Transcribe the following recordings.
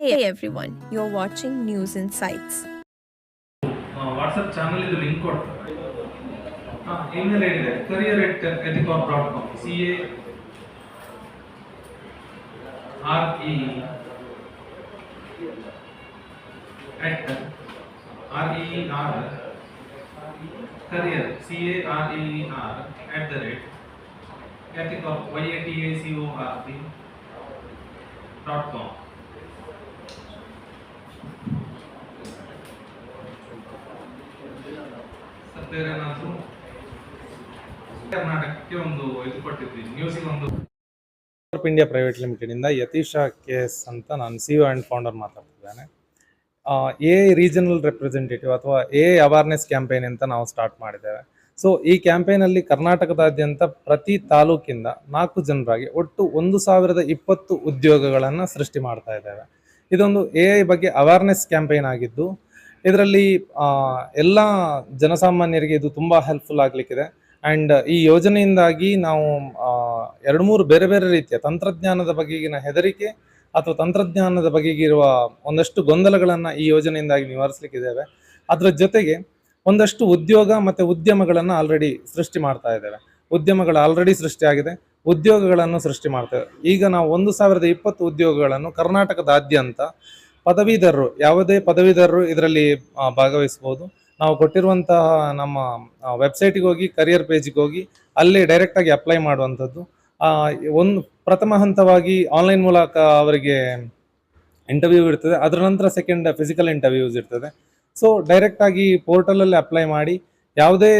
Hey everyone, you're watching News Insights. WhatsApp channel ಇದು link ಕೊಡ್ತಾರೆ. ಹಾಂ ಇಮೇಲ್ ಐಡಿ ಇದೆ. Career at Yatacort dot com C A R E at R E R career C A R E R at the rate Yatacort Y A T A C O R T dot com ಕರ್ನಾಟಕಕ್ಕೆ ಒಂದು ಇದು ಕೊಟ್ಟಿದ್ವಿ ನ್ಯೂಸಿಗೆ ಒಂದು India private ಲಿಮಿಟೆಡಿಂದ Yatish K S ಅಂತ ನಾನು C and founder ಮಾತಾಡ್ತಿದ್ದೇನೆ. ಎ ರೀಜನಲ್ ರೆಪ್ರೆಸೆಂಟೇಟಿವ್ ಅಥವಾ ಎ ಅವೇರ್ನೆಸ್ ಕ್ಯಾಂಪೇನ್ ಅಂತ ನಾವು ಸ್ಟಾರ್ಟ್ ಮಾಡಿದ್ದೇವೆ. ಸೊ ಈ ಕ್ಯಾಂಪೇನಲ್ಲಿ ಕರ್ನಾಟಕದಾದ್ಯಂತ ಪ್ರತಿ ತಾಲೂಕಿಂದ ನಾಲ್ಕು ಜನರಾಗಿ ಒಟ್ಟು ಒಂದು ಸಾವಿರದ ಇಪ್ಪತ್ತು ಉದ್ಯೋಗಗಳನ್ನು ಸೃಷ್ಟಿ ಮಾಡ್ತಾ ಇದ್ದೇವೆ. ಇದೊಂದು ಎ ಬಗ್ಗೆ ಅವೇರ್ನೆಸ್ ಕ್ಯಾಂಪೇನ್ ಆಗಿದ್ದು ಇದರಲ್ಲಿ ಎಲ್ಲ ಜನಸಾಮಾನ್ಯರಿಗೆ ಇದು ತುಂಬ ಹೆಲ್ಪ್ಫುಲ್ ಆಗಲಿಕ್ಕಿದೆ. ಆ್ಯಂಡ್ ಈ ಯೋಜನೆಯಿಂದಾಗಿ ನಾವು ಎರಡು ಮೂರು ಬೇರೆ ಬೇರೆ ರೀತಿಯ ತಂತ್ರಜ್ಞಾನದ ಬಗೆಗಿನ ಹೆದರಿಕೆ ಅಥವಾ ತಂತ್ರಜ್ಞಾನದ ಬಗೆಗಿರುವ ಒಂದಷ್ಟು ಗೊಂದಲಗಳನ್ನು ಈ ಯೋಜನೆಯಿಂದಾಗಿ ನಿವಾರಿಸಲಿಕ್ಕಿದ್ದೇವೆ. ಅದರ ಜೊತೆಗೆ ಒಂದಷ್ಟು ಉದ್ಯೋಗ ಮತ್ತು ಉದ್ಯಮಗಳನ್ನು ಆಲ್ರೆಡಿ ಸೃಷ್ಟಿ ಮಾಡ್ತಾ ಇದ್ದೇವೆ. ಉದ್ಯಮಗಳು ಆಲ್ರೆಡಿ ಸೃಷ್ಟಿಯಾಗಿದೆ ಉದ್ಯೋಗಗಳನ್ನು ಸೃಷ್ಟಿ ಮಾಡ್ತೇವೆ ಈಗ ನಾವು ಒಂದು ಸಾವಿರದ ಇಪ್ಪತ್ತು ಉದ್ಯೋಗಗಳನ್ನು ಕರ್ನಾಟಕದಾದ್ಯಂತ ಪದವೀಧರರು, ಯಾವುದೇ ಪದವೀಧರರು ಇದರಲ್ಲಿ ಭಾಗವಹಿಸಬಹುದು. ನಾವು ಕೊಟ್ಟಿರುವಂತಹ ನಮ್ಮ ವೆಬ್ಸೈಟಿಗೆ ಹೋಗಿ ಕರಿಯರ್ ಪೇಜಿಗೆ ಹೋಗಿ, ಅಲ್ಲಿ ಡೈರೆಕ್ಟಾಗಿ ಅಪ್ಲೈ ಮಾಡುವಂಥದ್ದು. ಒಂದು ಪ್ರಥಮ ಹಂತವಾಗಿ ಆನ್ಲೈನ್ ಮೂಲಕ ಅವರಿಗೆ ಇಂಟರ್ವ್ಯೂ ಇರ್ತದೆ. ಅದರ ನಂತರ ಸೆಕೆಂಡ್ ಫಿಸಿಕಲ್ ಇಂಟರ್ವ್ಯೂಸ್ ಇರ್ತದೆ. ಸೊ ಡೈರೆಕ್ಟಾಗಿ ಪೋರ್ಟಲಲ್ಲಿ ಅಪ್ಲೈ ಮಾಡಿ, ಯಾವುದೇ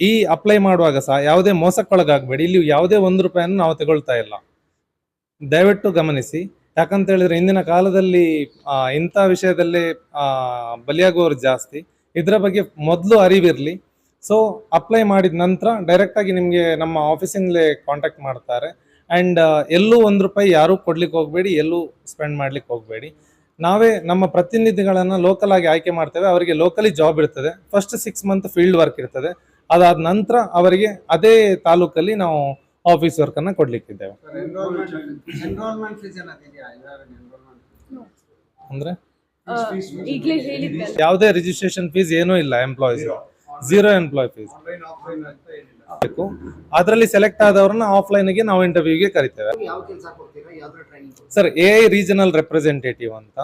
ಈ ಅಪ್ಲೈ ಮಾಡುವಾಗ ಸಹ ಯಾವುದೇ ಮೋಸಕ್ಕೊಳಗಾಗಬೇಡಿ. ಇಲ್ಲಿ ಯಾವುದೇ ಒಂದು ರೂಪಾಯಿಯನ್ನು ನಾವು ತಗೊಳ್ತಾ ಇಲ್ಲ. ದಯವಿಟ್ಟು ಗಮನಿಸಿ. ಯಾಕಂತ ಹೇಳಿದ್ರೆ ಇಂದಿನ ಕಾಲದಲ್ಲಿ ಇಂಥ ವಿಷಯದಲ್ಲಿ ಬಲಿಯಾಗುವವರು ಜಾಸ್ತಿ. ಇದರ ಬಗ್ಗೆ ಮೊದಲು ಅರಿವಿರಲಿ. ಸೊ ಅಪ್ಲೈ ಮಾಡಿದ ನಂತರ ಡೈರೆಕ್ಟಾಗಿ ನಿಮಗೆ ನಮ್ಮ ಆಫೀಸಿಂದಲೇ ಕಾಂಟ್ಯಾಕ್ಟ್ ಮಾಡ್ತಾರೆ. ಆ್ಯಂಡ್ ಎಲ್ಲೂ ಒಂದು ರೂಪಾಯಿ ಯಾರೂ ಕೊಡ್ಲಿಕ್ಕೆ ಹೋಗಬೇಡಿ, ಎಲ್ಲೂ ಸ್ಪೆಂಡ್ ಮಾಡ್ಲಿಕ್ಕೆ ಹೋಗಬೇಡಿ. ನಾವೇ ನಮ್ಮ ಪ್ರತಿನಿಧಿಗಳನ್ನು ಲೋಕಲ್ ಆಗಿ ಆಯ್ಕೆ ಮಾಡ್ತೇವೆ. ಅವರಿಗೆ ಲೋಕಲಿ ಜಾಬ್ ಇರ್ತದೆ. First six month field work ಇರ್ತದೆ. ಅದಾದ ನಂತರ ಅವರಿಗೆ ಅದೇ ತಾಲೂಕಲ್ಲಿ ನಾವು ಆಫೀಸ್ ವರ್ಕ್ ಅನ್ನ ಕೊಡ್ಲಿಕ್ಕಿದ್ದೇವೆ. ಎನ್ರೋಲ್ಮೆಂಟ್ ಫೀಸ್ ಏನಾದಿದೆಯಾ ಎನ್ರೋಲ್ಮೆಂಟ್ ಅಂದ್ರೆ? ಈಗಲೇ ಹೇಳಿದ್ದೆ ಯಾವುದೇ ರಿಜಿಸ್ಟ್ರೇಷನ್ ಫೀಸ್ ಏನೂ ಇಲ್ಲ employees zero employ fees offline ಅದರಲ್ಲಿ ಸೆಲೆಕ್ಟ್ ಆದವ್ರನ್ನ ಆಫ್ಲೈನ್ಗೆ ನಾವು ಇಂಟರ್ವ್ಯೂಗೆ ಕರಿತೇವೆ. ಯಾವ ಕೆಲಸ ಕೊಡ್ತೀರಾ? ಯಾವ್ದ್ರ training sir A I regional representative ಅಂತ.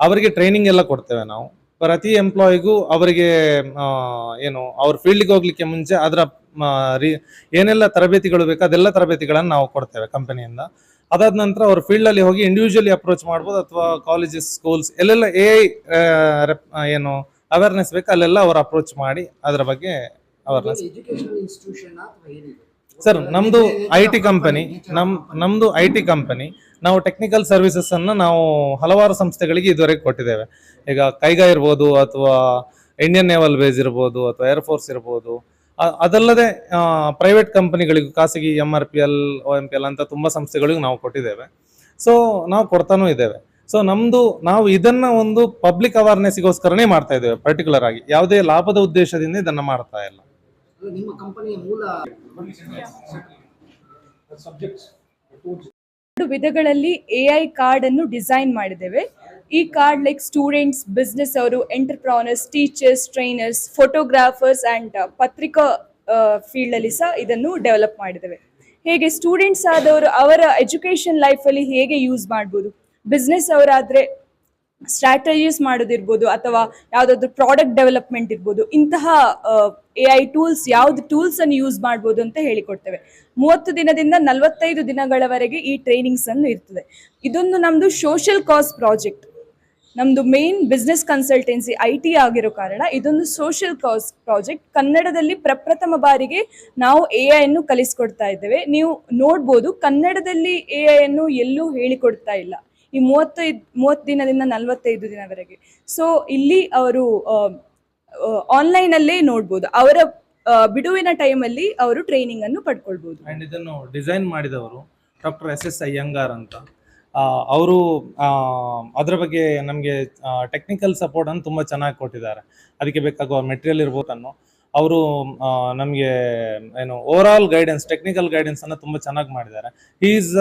ಅವರಿಗೆ ಟ್ರೈನಿಂಗ್ ಎಲ್ಲ ಕೊಡ್ತೇವೆ ನಾವು. ಪ್ರತಿ ಎಂಪ್ಲಾಯಿಗೂ ಅವರಿಗೆ ಏನು ಅವ್ರ ಫೀಲ್ಡ್ಗೆ ಹೋಗ್ಲಿಕ್ಕೆ ಮುಂಚೆ ಅದರ ಏನೆಲ್ಲ ತರಬೇತಿಗಳು ಬೇಕು ಅದೆಲ್ಲ ತರಬೇತಿಗಳನ್ನು ನಾವು ಕೊಡ್ತೇವೆ ಕಂಪನಿಯಿಂದ ಅದಾದ ನಂತರ ಅವ್ರ ಫೀಲ್ಡ್ ಅಲ್ಲಿ ಹೋಗಿ ಇಂಡಿವಿಜುವಲಿ ಅಪ್ರೋಚ್ ಮಾಡ್ಬೋದು ಅಥವಾ ಕಾಲೇಜಸ್ ಸ್ಕೂಲ್ಸ್ ಎಲ್ಲೆಲ್ಲ ಎ ಏನು ಅವೇರ್ನೆಸ್ ಬೇಕು ಅಲ್ಲೆಲ್ಲ ಅವ್ರು ಅಪ್ರೋಚ್ ಮಾಡಿ ಅದರ ಬಗ್ಗೆ ಅವೇರ್ನೆಸ್ ಸರ್ ನಮ್ದು ಐ ಟಿ ಕಂಪನಿ ನಮ್ ನಮ್ದು ಐ ಟಿ ಕಂಪನಿ ನಾವು ಟೆಕ್ನಿಕಲ್ ಸರ್ವಿಸಸ್ ಅನ್ನ ನಾವು ಹಲವಾರು ಸಂಸ್ಥೆಗಳಿಗೆ ಇದುವರೆಗೆ ಕೊಟ್ಟಿದ್ದೇವೆ. ಈಗ ಕೈಗಾ ಇರ್ಬೋದು ಅಥವಾ ಇಂಡಿಯನ್ ನೇವಲ್ ಬೇಸ್ ಇರ್ಬೋದು ಅಥವಾ ಏರ್ಫೋರ್ಸ್ ಇರ್ಬೋದು. ಅದಲ್ಲದೆ ಪ್ರೈವೇಟ್ ಕಂಪನಿಗಳಿಗೂ ಖಾಸಗಿ M R P L O M P L ಅಂತ ತುಂಬ ಸಂಸ್ಥೆಗಳಿಗೂ ನಾವು ಕೊಟ್ಟಿದ್ದೇವೆ. ಸೊ ನಾವು ಕೊಡ್ತಾನೂ ಇದ್ದೇವೆ. ಸೊ ನಮ್ಮದು ನಾವು ಇದನ್ನ ಒಂದು ಪಬ್ಲಿಕ್ ಅವೇರ್ನೆಸ್ಗೋಸ್ಕರನೇ ಮಾಡ್ತಾ ಇದ್ದೇವೆ ಪರ್ಟಿಕ್ಯುಲರ್ ಆಗಿ. ಯಾವುದೇ ಲಾಭದ ಉದ್ದೇಶದಿಂದ ಇದನ್ನ ಮಾಡ್ತಾ ಇಲ್ಲ. ನಿಮ್ಮ ಕಂಪನಿಯ ಮೂಲ ಎರಡು ವಿಧಗಳಲ್ಲಿ ಎ ಐ ಕಾರ್ಡ್ ಅನ್ನು ಡಿಸೈನ್ ಮಾಡಿದ್ದೇವೆ. ಈ ಕಾರ್ಡ್ ಲೈಕ್ ಸ್ಟೂಡೆಂಟ್ಸ್ ಬಿಸ್ನೆಸ್ ಅವರು entrepreneurs teachers trainers photographers and ಪತ್ರಿಕಾ ಫೀಲ್ಡ್ ಅಲ್ಲಿ ಸಹ ಇದನ್ನು ಡೆವಲಪ್ ಮಾಡಿದ್ದೇವೆ. ಹೇಗೆ ಸ್ಟೂಡೆಂಟ್ಸ್ ಆದವರು ಅವರ ಎಜುಕೇಶನ್ ಲೈಫ್ ಅಲ್ಲಿ ಹೇಗೆ ಯೂಸ್ ಮಾಡ್ಬೋದು? ಬಿಸ್ನೆಸ್ ಅವರಾದ್ರೆ ಸ್ಟ್ರಾಟಜೀಸ್ ಮಾಡೋದಿರ್ಬೋದು ಅಥವಾ ಯಾವುದಾದ್ರು ಪ್ರಾಡಕ್ಟ್ ಡೆವಲಪ್ಮೆಂಟ್ ಇರ್ಬೋದು, ಇಂತಹ ಎ ಐ ಟೂಲ್ಸ್ ಯಾವ್ದು ಟೂಲ್ಸ್ ಅನ್ನು ಯೂಸ್ ಮಾಡ್ಬೋದು ಅಂತ ಹೇಳಿಕೊಡ್ತೇವೆ. ಮೂವತ್ತು ದಿನದಿಂದ ನಲವತ್ತೈದು ದಿನಗಳವರೆಗೆ ಈ ಟ್ರೈನಿಂಗ್ಸ್ ಅನ್ನು ಇರ್ತದೆ. ಇದೊಂದು ನಮ್ದು ಸೋಷಿಯಲ್ ಕಾಸ್ ಪ್ರಾಜೆಕ್ಟ್ ನಮ್ದು main business consultancy I T ಆಗಿರೋ ಕಾರಣ ಇದೊಂದು ಸೋಷಿಯಲ್ ಕಾಸ್ ಪ್ರಾಜೆಕ್ಟ್ ಕನ್ನಡದಲ್ಲಿ ಪ್ರಪ್ರಥಮ ಬಾರಿಗೆ ನಾವು ಎ ಐ ಅನ್ನು ಕಲಿಸ್ಕೊಡ್ತಾ ಇದ್ದೇವೆ. ನೀವು ನೋಡ್ಬೋದು ಕನ್ನಡದಲ್ಲಿ ಎ ಐ ಅನ್ನು ಎಲ್ಲೂ ಹೇಳಿಕೊಡ್ತಾ ಇಲ್ಲ. ಈ ಮೂವತ್ತೈದು ಮೂವತ್ತು ದಿನದಿಂದ ನಲವತ್ತೈದು ದಿನವರೆಗೆ ಸೊ ಇಲ್ಲಿ ಅವರು ಆನ್ಲೈನಲ್ಲೇ ನೋಡ್ಬೋದು. ಅವರ ಬಿಡುವಿನ ಟೈಮಲ್ಲಿ ಅವರು ಟ್ರೈನಿಂಗ್ ಅನ್ನು ಪಡ್ಕೊಳ್ಬಹುದು ಅಂಡ್ ಇದನ್ನು ಡಿಸೈನ್ ಮಾಡಿದವರು ಡಾಕ್ಟರ್ ಎಸ್ ಎಸ್ ಅಯ್ಯಂಗಾರ್ ಅಂತ. ಅವರು ಅದರ ಬಗ್ಗೆ ನಮಗೆ ಟೆಕ್ನಿಕಲ್ ಸಪೋರ್ಟ್ ಅನ್ನು ತುಂಬ ಚೆನ್ನಾಗಿ ಕೊಟ್ಟಿದ್ದಾರೆ. ಅದಕ್ಕೆ ಬೇಕಾಗುವ ಮೆಟೀರಿಯಲ್ ಇರ್ಬೋದನ್ನು ಅವರು ನಮಗೆ, ಏನು overall guidance technical guidance ಅನ್ನ ತುಂಬಾ ಚೆನ್ನಾಗಿ ಮಾಡಿದ್ದಾರೆ. Is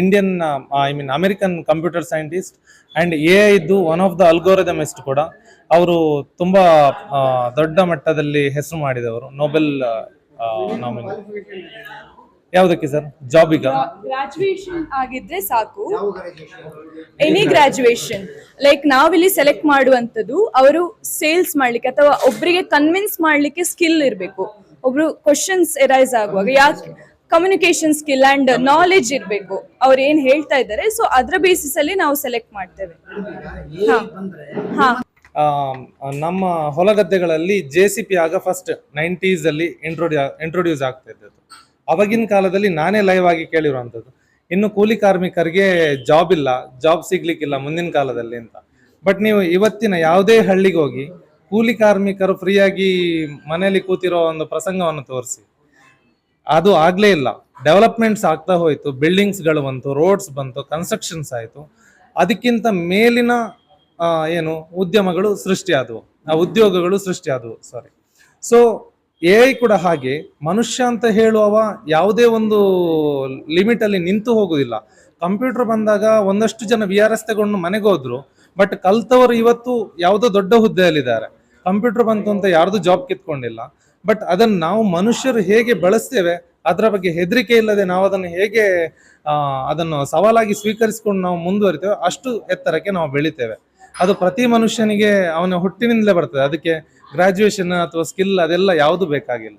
Indian I mean American computer scientist and a ಇದ್ದು ಒನ್ ಆಫ್ ದ ಅಲ್ಗೋರಿದಮಿಸ್ಟ್ ಕೂಡ. ಅವರು ತುಂಬಾ ದೊಡ್ಡ ಮಟ್ಟದಲ್ಲಿ ಹೆಸರು ಮಾಡಿದವರು. ನೊಬೆಲ್ ನಾಮಿನಿ ಯಾವುದಕ್ಕೆ ಸರ್? ಜಾಬಿಗ? ಗ್ರಾಜುಯೇಷನ್ ಆಗಿದ್ರೆ ಸಾಕು. ಎನಿ ಗ್ರಾಜುಯೇಷನ್ ಲೈಕ್ ನಾವಿಲ್ಲಿ ಸೆಲೆಕ್ಟ್ ಮಾಡುವಂಥದ್ದು ಅವರು ಸೇಲ್ಸ್ ಮಾಡ್ಲಿಕ್ಕೆ ಅಥವಾ ಒಬ್ಬರಿಗೆ ಕನ್ವಿನ್ಸ್ ಮಾಡ್ಲಿಕ್ಕೆ ಸ್ಕಿಲ್ ಇರಬೇಕು. ಒಬ್ರು ಕ್ವಶನ್ಸ್ ಎರೈಸ್ ಆಗುವಾಗ ಯಾಕೆ ಕಮ್ಯುನಿಕೇಶನ್ ಸ್ಕಿಲ್ ಅಂಡ್ ನಾಲೆಜ್ ಇರಬೇಕು. ಅವ್ರು ಏನ್ ಹೇಳ್ತಾ ಇದ್ದಾರೆ ಸೊ ಅದ್ರ ಬೇಸಿಸ್ ಅಲ್ಲಿ ನಾವು ಸೆಲೆಕ್ಟ್ ಮಾಡ್ತೇವೆ. ಹಾ. ಬಂದ್ರೆ ಹಾ. ಆ, ನಮ್ಮ ಹೊಲಗದ್ದೆಗಳಲ್ಲಿ ಜೆ ಸಿ ಪಿ ಆಗ ಫಸ್ಟ್ ನೈಂಟೀಸ್ ಅಲ್ಲಿ ಇಂಟ್ರೋಡ್ಯೂಸ್ ಇಂಟ್ರೊಡ್ಯೂಸ್ ಆಗ್ತಾ ಇದ್ದದ್ದು. ಅವಾಗಿನ ಕಾಲದಲ್ಲಿ ನಾನೇ ಲೈವ್ ಆಗಿ ಕೇಳಿರುವಂಥದ್ದು. ಇನ್ನು ಕೂಲಿ ಕಾರ್ಮಿಕರಿಗೆ ಜಾಬ್ ಇಲ್ಲ ಜಾಬ್ ಸಿಗ್ಲಿಕ್ಕಿಲ್ಲ ಮುಂದಿನ ಕಾಲದಲ್ಲಿ ಅಂತ. ಬಟ್ ನೀವು ಇವತ್ತಿನ ಯಾವುದೇ ಹಳ್ಳಿಗೆ ಹೋಗಿ, ಕೂಲಿ ಕಾರ್ಮಿಕರು ಫ್ರೀಯಾಗಿ ಮನೆಯಲ್ಲಿ ಕೂತಿರೋ ಒಂದು ಪ್ರಸಂಗವನ್ನು ತೋರಿಸಿ. ಅದು ಆಗಲೇ ಇಲ್ಲ. ಡೆವಲಪ್ಮೆಂಟ್ಸ್ ಆಗ್ತಾ ಹೋಯ್ತು ಬಿಲ್ಡಿಂಗ್ಸ್ಗಳು ಬಂತು ರೋಡ್ಸ್ ಬಂತು ಕನ್ಸ್ಟ್ರಕ್ಷನ್ಸ್ ಆಯಿತು. ಅದಕ್ಕಿಂತ ಮೇಲಿನ ಏನು ಉದ್ಯಮಗಳು ಸೃಷ್ಟಿಯಾದವು. ಆ, ಉದ್ಯೋಗಗಳು ಸೃಷ್ಟಿಯಾದವು ಸಾರಿ ಸೊ ಎ ಐ ಕೂಡ ಹಾಗೆ ಮನುಷ್ಯ ಅಂತ ಹೇಳುವವ ಯಾವುದೇ ಒಂದು ಲಿಮಿಟ್ ಅಲ್ಲಿ ನಿಂತು ಹೋಗುವುದಿಲ್ಲ ಕಂಪ್ಯೂಟರ್ ಬಂದಾಗ ಒಂದಷ್ಟು ಜನ ವಿ ಆರ್ ಎಸ್ ತಗೊಂಡು ಮನೆಗೆ ಹೋದ್ರು ಬಟ್ ಕಲ್ತವರು ಇವತ್ತು ಯಾವುದೋ ದೊಡ್ಡ ಹುದ್ದೆಯಲ್ಲಿದ್ದಾರೆ. ಕಂಪ್ಯೂಟರ್ ಬಂತು ಅಂತ ಯಾರ್ದು ಜಾಬ್ ಕಿತ್ಕೊಂಡಿಲ್ಲ. ಬಟ್ ಅದನ್ನು ನಾವು ಮನುಷ್ಯರು ಹೇಗೆ ಬಳಸ್ತೇವೆ, ಅದರ ಬಗ್ಗೆ ಹೆದರಿಕೆ ಇಲ್ಲದೆ ನಾವು ಅದನ್ನು ಹೇಗೆ ಅದನ್ನು ಸವಾಲಾಗಿ ಸ್ವೀಕರಿಸಿಕೊಂಡು ನಾವು ಮುಂದುವರಿತೇವೆ ಅಷ್ಟು ಎತ್ತರಕ್ಕೆ ನಾವು ಬೆಳಿತೇವೆ. ಅದು ಪ್ರತಿ ಮನುಷ್ಯನಿಗೆ ಅವನ ಹುಟ್ಟಿನಿಂದಲೇ ಬರ್ತದೆ. ಅದಕ್ಕೆ ಗ್ರಾಜುಯೇಷನ್ ಅಥವಾ ಸ್ಕಿಲ್ ಅದೆಲ್ಲ ಯಾವುದು ಬೇಕಾಗಿಲ್ಲ.